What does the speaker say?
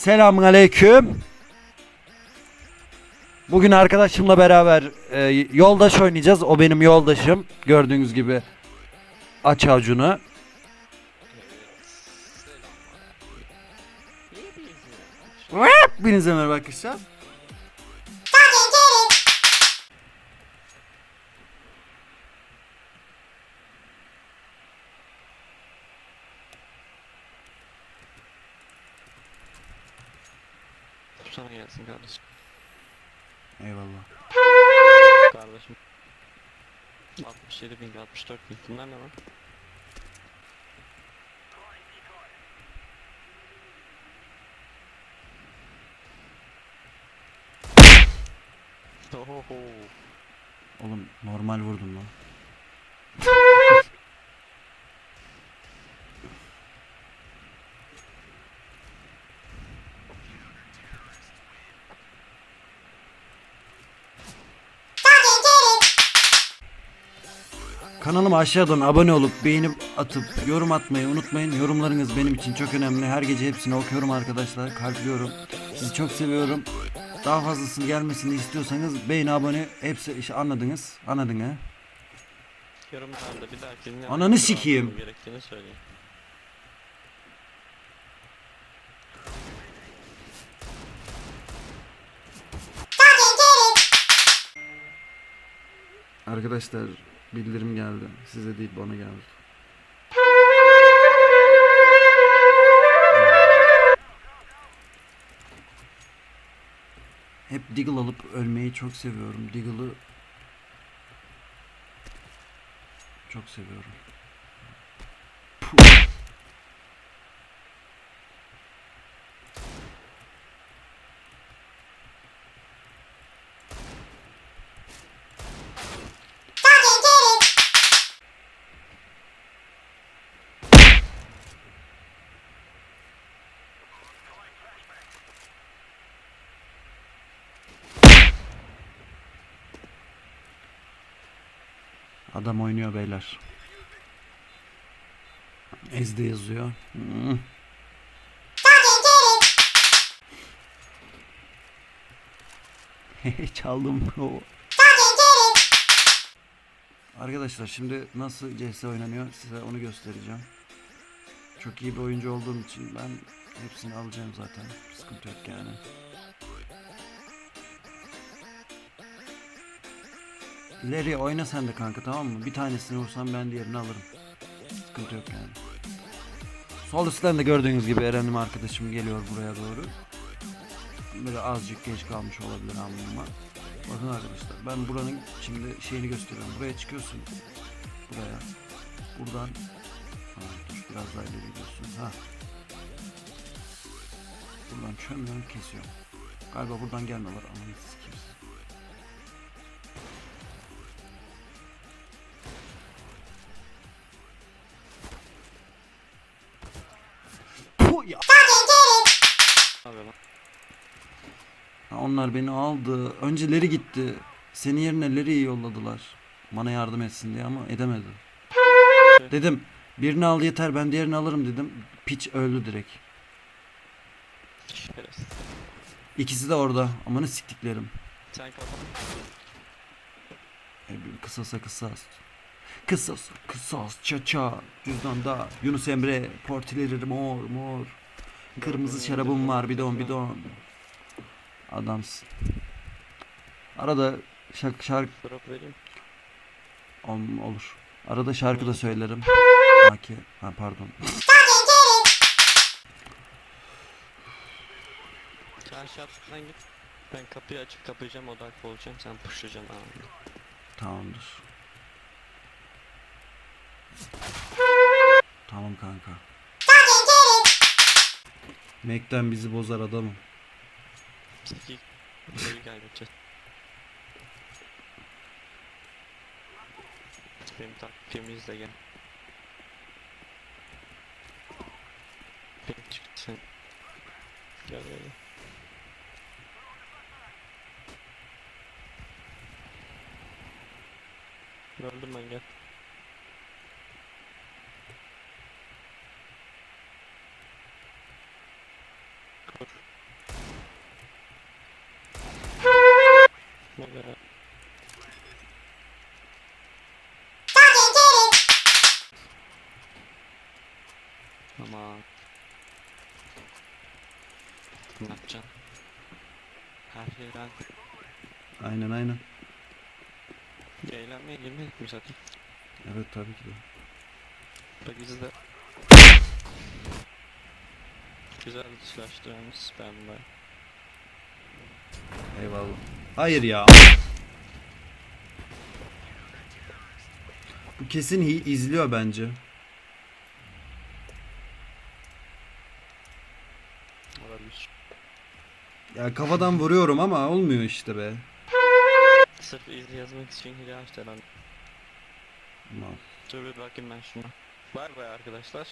Selamun aleyküm. Bugün arkadaşımla beraber e, yoldaş oynayacağız. O benim yoldaşım. Gördüğünüz gibi aç avucunu. Hepinize merhaba arkadaşlar. Sana gelsin kardeşim. Eyvallah. Kardeşim. 67 bin, 64 bin. Bunlar ne lan? Oho. Oğlum normal vurdum lan. Kanalıma aşağıdan abone olup beğenip atıp yorum atmayı unutmayın. Yorumlarınız benim için çok önemli. Her gece hepsini okuyorum arkadaşlar. Kalpliyorum. Sizi çok seviyorum. Daha fazlasını gelmesini istiyorsanız beğeni abone hepsi işte anladınız. Anladın ha? Yorumlarda bir dahaki ne Ananı sikeyim. gerektiğini söyleyin. Arkadaşlar bildirim geldi. Size değil bana geldi. Hep Deagle alıp ölmeyi çok seviyorum. Deagle'ı çok seviyorum. Puh. Adam oynuyor beyler. Ezde yazıyor. Hmm. Çaldım. Oo. Arkadaşlar şimdi nasıl CS oynanıyor size onu göstereceğim. Çok iyi bir oyuncu olduğum için ben hepsini alacağım zaten. Sıkıntı yok yani. Larry oyna sen de kanka tamam mı? Bir tanesini vursam ben diğerini alırım. Sıkıntı yok yani. Sol üstten de gördüğünüz gibi Eren'im arkadaşım geliyor buraya doğru. Böyle azıcık geç kalmış olabilir ama. Bakın arkadaşlar ben buranın şimdi şeyini gösteriyorum. Buraya çıkıyorsun. Buraya. Buradan. Ha, dur biraz daha ileri gidiyorsun. Ha. Buradan çömüyorum kesiyorum. Galiba buradan gelmiyorlar. Aman sikeyim. Ya. Onlar beni aldı. Önceleri gitti. Senin yerine Larry'i yolladılar. Bana yardım etsin diye ama edemedi. Dedim birini al yeter ben diğerini alırım dedim. Piç öldü direkt. İkisi de orada. Amanı siktiklerim. Sen kapat. E, Kısasa kısas. Kısas kısas çaça. Cüzdanda Yunus Emre portileri mor mor. Kırmızı şarabım var bidon bidon. Adamsın. Arada şarkı şarkı Drop vereyim. Ol- olur. Arada şarkı da söylerim. Aki. Ha pardon. Sen aşağıdan git. Ben kapıyı açıp kapayacağım odaklı olacağım. Sen pushlayacaksın anında. Tamamdır. Tamam kanka. Mac'ten bizi bozar adamım. Burayı kaybedeceğiz. Benim takvimi izle gel. Benim çıktı sen. Gel gel gel. Öldüm ben gel. Ama ne yapacaksın? Her şey rank. Aynen aynen. Eğlenmeye girmedik mi zaten? Evet tabii ki de. Bak bizi de Güzel silahlarımız ben de. Eyvallah. Hayır ya. Bu kesin izliyor bence. Ya kafadan vuruyorum ama olmuyor işte be. Sırf izli yazmak için hile açtı herhalde. Mal. Dur bir bakayım ben şuna. Bay bay arkadaşlar.